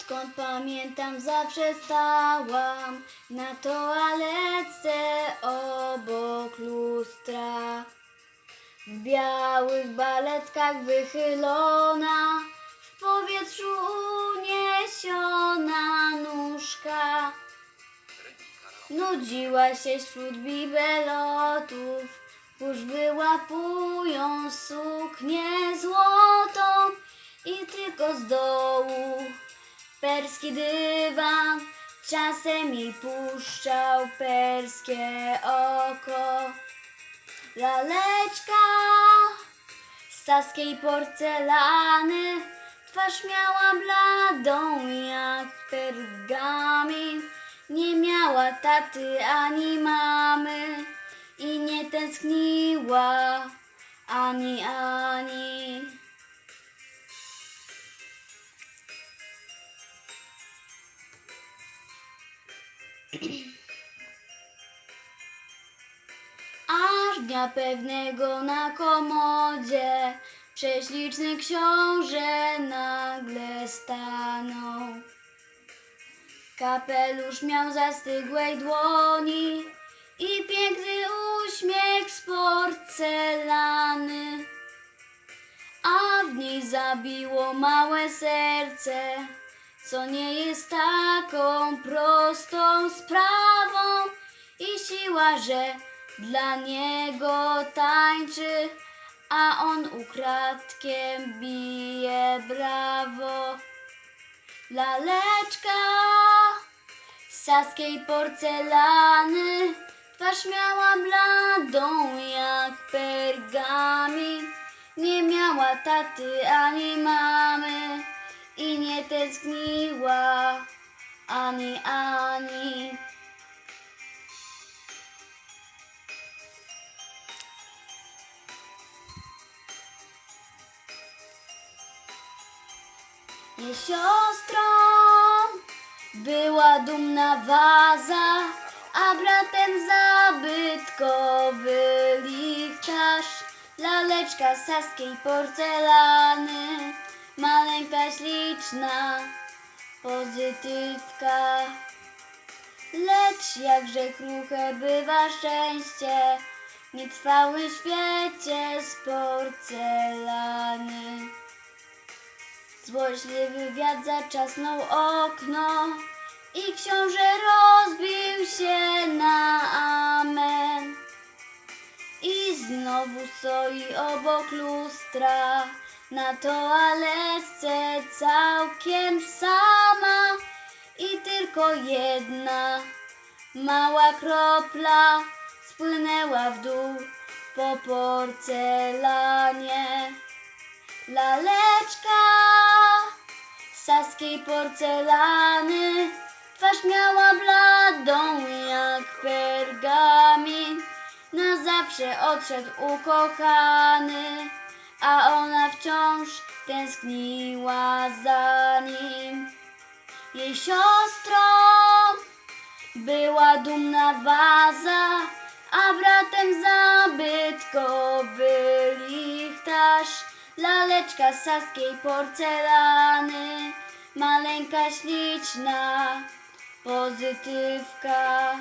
Odkąd pamiętam, zawsze stałam na toaletce obok lustra. W białych baletkach wychylona, w powietrzu uniesiona nóżka. Nudziła się wśród bibelotów, kurz wyłapują suknię złotą i tylko z dołu perski dywan czasem jej puszczał perskie oko. Laleczka z saskiej porcelany, twarz miała bladą jak pergamin. Nie miała taty ani mamy i nie tęskniła ani ani. Aż dnia pewnego na komodzie prześliczny książę nagle stanął. Kapelusz miał zastygłej dłoni i piękny uśmiech z porcelany, a w niej zabiło małe serce, co nie jest taką prostą sprawą i siła, że dla niego tańczy, a on ukradkiem bije brawo. Laleczka saskiej porcelany, twarz miała bladą jak pergamin. Nie miała taty ani mamy i nie tęskniła ani ani. Jej siostrą była dumna waza, a bratem zabytkowy lichtarz. Laleczka saskiej porcelany, maleńka śliczna, pozytywka. Lecz jakże kruche bywa szczęście, w nietrwałym świecie z porcelany. Złośliwy wiatr zaczasnął okno i książę rozbił się na amen. I znowu stoi obok lustra na toaletce całkiem sama i tylko jedna mała kropla spłynęła w dół po porcelanie. Laleczka saskiej porcelany, twarz miała bladą jak pergamin. Na zawsze odszedł ukochany, wciąż tęskniła za nim. Jej siostrą była dumna waza, a bratem zabytkowy lichtarz. Laleczka z saskiej porcelany, maleńka śliczna, pozytywka.